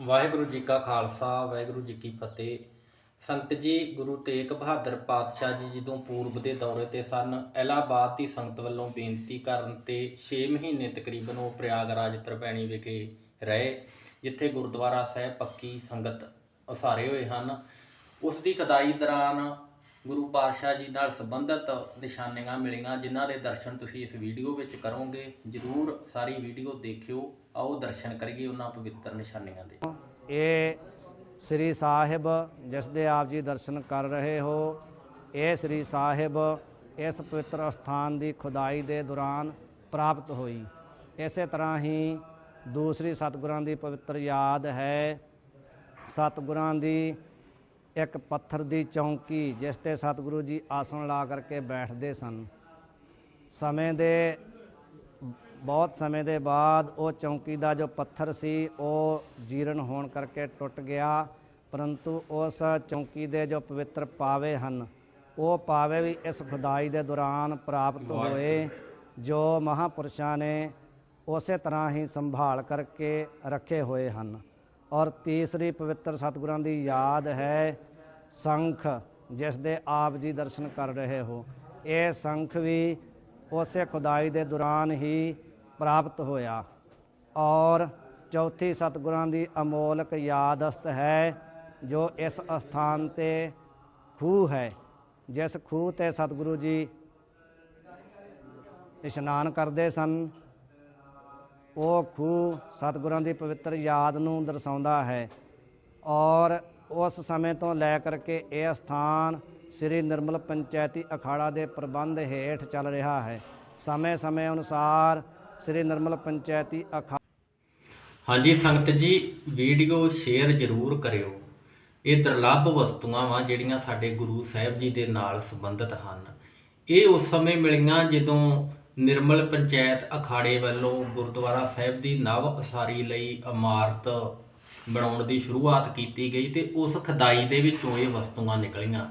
ਵਾਹਿਗੁਰੂ ਜੀ ਕਾ ਖਾਲਸਾ, ਵਾਹਿਗੁਰੂ ਜੀ ਕੀ ਫਤਿਹ। ਸੰਗਤ ਜੀ, ਗੁਰੂ ਤੇਗ ਬਹਾਦਰ ਪਾਤਸ਼ਾਹ ਜੀ ਜਦੋਂ ਪੂਰਬ ਦੇ ਦੌਰੇ ਤੇ ਸਨ ਇਲਾਹਾਬਾਦ ਦੀ ਸੰਗਤ ਵੱਲੋਂ ਬੇਨਤੀ ਕਰਨ ਤੇ 6 ਮਹੀਨੇ ਤਕਰੀਬਨ ਉਹ ਪ੍ਰਯਾਗਰਾਜ ਤਰਪੈਣੀ ਵਿਖੇ ਰਹੇ, ਜਿੱਥੇ ਗੁਰਦੁਆਰਾ ਸਾਹਿਬ ਪੱਕੀ ਸੰਗਤ ਉਸਾਰੇ ਹੋਏ ਹਨ। ਉਸ ਦੀ ਕਦਾਈ ਦੌਰਾਨ ਗੁਰੂ ਪਾਤਸ਼ਾਹ ਜੀ ਨਾਲ ਸੰਬੰਧਿਤ ਨਿਸ਼ਾਨੀਆਂ ਮਿਲੀਆਂ, ਜਿਨ੍ਹਾਂ ਦੇ ਦਰਸ਼ਨ ਤੁਸੀਂ ਇਸ ਵੀਡੀਓ ਵਿੱਚ ਕਰੋਗੇ। ਜਰੂਰ ਸਾਰੀ ਵੀਡੀਓ ਦੇਖਿਓ। ਆਓ ਦਰਸ਼ਨ ਕਰੀਏ ਉਹਨਾਂ ਪਵਿੱਤਰ ਨਿਸ਼ਾਨੀਆਂ ਦੇ। ਇਹ ਸ੍ਰੀ ਸਾਹਿਬ ਜਿਸ ਦੇ ਆਪ ਜੀ ਦਰਸ਼ਨ ਕਰ ਰਹੇ ਹੋ, ਇਹ ਸ੍ਰੀ ਸਾਹਿਬ ਇਸ ਪਵਿੱਤਰ ਸਥਾਨ ਦੀ ਖੁਦਾਈ ਦੇ ਦੌਰਾਨ ਪ੍ਰਾਪਤ ਹੋਈ। ਇਸੇ ਤਰ੍ਹਾਂ ਹੀ ਦੂਸਰੀ ਸਤਿਗੁਰਾਂ ਦੀ ਪਵਿੱਤਰ ਯਾਦ ਹੈ। ਸਤਿਗੁਰਾਂ ਦੀ ਇੱਕ ਪੱਥਰ ਦੀ ਚੌਂਕੀ ਜਿਸ ਤੇ ਸਤਿਗੁਰੂ ਜੀ ਆਸਣ ਲਾ ਕਰਕੇ ਬੈਠਦੇ ਸਨ। ਸਮੇਂ ਦੇ ਬਹੁਤ ਸਮੇਂ ਦੇ ਬਾਅਦ ਉਹ ਚੌਂਕੀ ਦਾ ਜੋ ਪੱਥਰ ਸੀ ਉਹ ਜੀਰਨ ਹੋਣ ਕਰਕੇ ਟੁੱਟ ਗਿਆ। ਪਰੰਤੂ ਉਸ ਚੌਂਕੀ ਦੇ ਜੋ ਪਵਿੱਤਰ ਪਾਵੇ ਹਨ ਉਹ ਪਾਵੇ ਵੀ ਇਸ ਖੁਦਾਈ ਦੇ ਦੌਰਾਨ ਪ੍ਰਾਪਤ ਹੋਏ ਜੋ ਮਹਾਪੁਰਸ਼ਾਂ ਨੇ ਉਸੇ ਤਰ੍ਹਾਂ ਹੀ ਸੰਭਾਲ ਕਰਕੇ ਰੱਖੇ ਹੋਏ ਹਨ। ਔਰ ਤੀਸਰੀ ਪਵਿੱਤਰ ਸਤਿਗੁਰਾਂ ਦੀ ਯਾਦ ਹੈ ਸੰਖ ਜਿਸ ਦੇ ਆਪ ਜੀ ਦਰਸ਼ਨ ਕਰ ਰਹੇ ਹੋ। ਇਹ ਸੰਖ ਵੀ ਉਸੇ ਖੁਦਾਈ ਦੇ ਦੌਰਾਨ ਹੀ ਪ੍ਰਾਪਤ ਹੋਇਆ। ਔਰ ਚੌਥੀ ਸਤਿਗੁਰਾਂ ਦੀ ਅਮੋਲਕ ਯਾਦਸਤ ਹੈ, ਜੋ ਇਸ ਅਸਥਾਨ ਤੇ ਖੂਹ ਹੈ, ਜਿਸ ਖੂਹ ਤੇ ਸਤਿਗੁਰੂ ਜੀ ਇਸ਼ਨਾਨ ਕਰਦੇ ਸਨ। ਉਹ ਖੂਹ ਸਤਿਗੁਰਾਂ ਦੀ ਪਵਿੱਤਰ ਯਾਦ ਨੂੰ ਦਰਸਾਉਂਦਾ ਹੈ। ਔਰ ਉਸ ਸਮੇਂ ਤੋਂ ਲੈ ਕਰਕੇ ਇਹ ਸਥਾਨ ਸ੍ਰੀ ਨਿਰਮਲ ਪੰਚਾਇਤੀ ਅਖਾੜਾ ਦੇ ਪ੍ਰਬੰਧ ਹੇਠ ਚੱਲ ਰਿਹਾ ਹੈ। ਸਮੇਂ-ਸਮੇਂ ਅਨੁਸਾਰ ਸ੍ਰੀ ਨਿਰਮਲ ਪੰਚਾਇਤੀ ਅਖਾ ਹਾਂਜੀ ਸੰਗਤ ਜੀ, ਵੀਡੀਓ ਸ਼ੇਅਰ ਜ਼ਰੂਰ ਕਰਿਓ। ਇਹ ਦੁਰਲੱਭ ਵਸਤੂਆਂ ਵਾਂ ਜਿਹੜੀਆਂ ਸਾਡੇ ਗੁਰੂ ਸਾਹਿਬ ਜੀ ਦੇ ਨਾਲ ਸੰਬੰਧਿਤ ਹਨ। ਇਹ ਉਸ ਸਮੇਂ ਮਿਲੀਆਂ ਜਦੋਂ ਨਿਰਮਲ ਪੰਚਾਇਤ ਅਖਾੜੇ ਵੱਲੋਂ ਗੁਰਦੁਆਰਾ ਸਾਹਿਬ ਦੀ ਨਵ ਉਸਾਰੀ ਲਈ ਇਮਾਰਤ ਬਣਾਉਣ ਦੀ ਸ਼ੁਰੂਆਤ ਕੀਤੀ ਗਈ ਤੇ ਉਸ ਖਦਾਈ ਦੇ ਵਿੱਚੋਂ ਇਹ ਵਸਤੂਆਂ ਨਿਕਲੀਆਂ।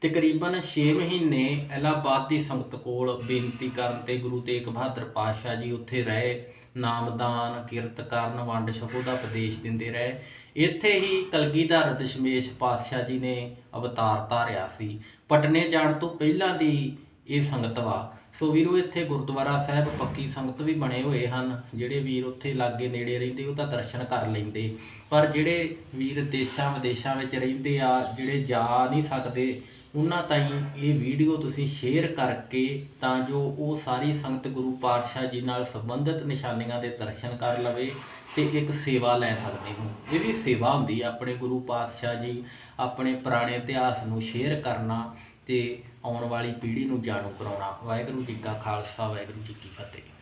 ਤਕਰੀਬਨ 6 ਮਹੀਨੇ ਇਲਾਹਾਬਾਦ ਦੀ ਸੰਗਤ ਕੋਲ ਬੇਨਤੀ ਕਰਨ ਤੇ ਗੁਰੂ ਤੇਗ ਬਹਾਦਰ ਪਾਤਸ਼ਾਹ ਜੀ ਉੱਥੇ ਰਹੇ, ਨਾਮਦਾਨ, ਕਿਰਤ ਕਰਨ, ਵੰਡ ਛਕੋ ਦਾ ਉਪਦੇਸ਼ ਦਿੰਦੇ ਰਹੇ। ਇੱਥੇ ਹੀ ਕਲਗੀਧਰ ਦਸ਼ਮੇਸ਼ ਪਾਤਸ਼ਾਹ ਜੀ ਨੇ ਅਵਤਾਰ ਧਾਰਿਆ ਸੀ। ਪਟਨੇ ਜਾਣ ਤੋਂ ਪਹਿਲਾਂ ਦੀ ਇਹ ਸੰਗਤ ਵਾ। ਸੋ ਵੀਰੋ, ਇੱਥੇ ਗੁਰਦੁਆਰਾ ਸਾਹਿਬ ਪੱਕੀ ਸੰਗਤ ਵੀ ਬਣੇ ਹੋਏ ਹਨ। ਜਿਹੜੇ ਵੀਰ ਉੱਥੇ ਲਾਗੇ ਨੇੜੇ ਰਹਿੰਦੇ, ਉਹ ਤਾਂ ਦਰਸ਼ਨ ਕਰ ਲੈਂਦੇ। ਪਰ ਜਿਹੜੇ ਵੀਰ ਦੇਸ਼ਾਂ ਵਿਦੇਸ਼ਾਂ ਵਿੱਚ ਰਹਿੰਦੇ ਆ, ਜਿਹੜੇ ਜਾ ਨਹੀਂ ਸਕਦੇ, ਉਹਨਾਂ ਤਾਈਂ ਇਹ ਵੀਡੀਓ ਤੁਸੀਂ ਸ਼ੇਅਰ ਕਰਕੇ ਤਾਂ ਜੋ ਉਹ ਸਾਰੀ ਸੰਗਤ ਗੁਰੂ ਪਾਤਸ਼ਾਹ ਜੀ ਨਾਲ ਸੰਬੰਧਿਤ ਨਿਸ਼ਾਨੀਆਂ ਦੇ ਦਰਸ਼ਨ ਕਰ ਲਵੇ ਤੇ ਇੱਕ ਸੇਵਾ ਲੈ ਸਕਦੇ ਹੋ ਇਹ ਵੀ ਸੇਵਾ ਹੁੰਦੀ ਆ, ਆਪਣੇ ਗੁਰੂ ਪਾਤਸ਼ਾਹ ਜੀ, ਆਪਣੇ ਪੁਰਾਣੇ ਇਤਿਹਾਸ ਨੂੰ ਸ਼ੇਅਰ ਕਰਨਾ। ਤੇ ਆਉਣ ਵਾਲੀ ਪੀੜ੍ਹੀ ਨੂੰ ਜਾਣੂ ਕਰਾਉਣਾ। ਵਾਹਿਗੁਰੂ ਜੀ ਕਾ ਖਾਲਸਾ, ਵਾਹਿਗੁਰੂ ਜੀ ਕੀ ਫਤਿਹ।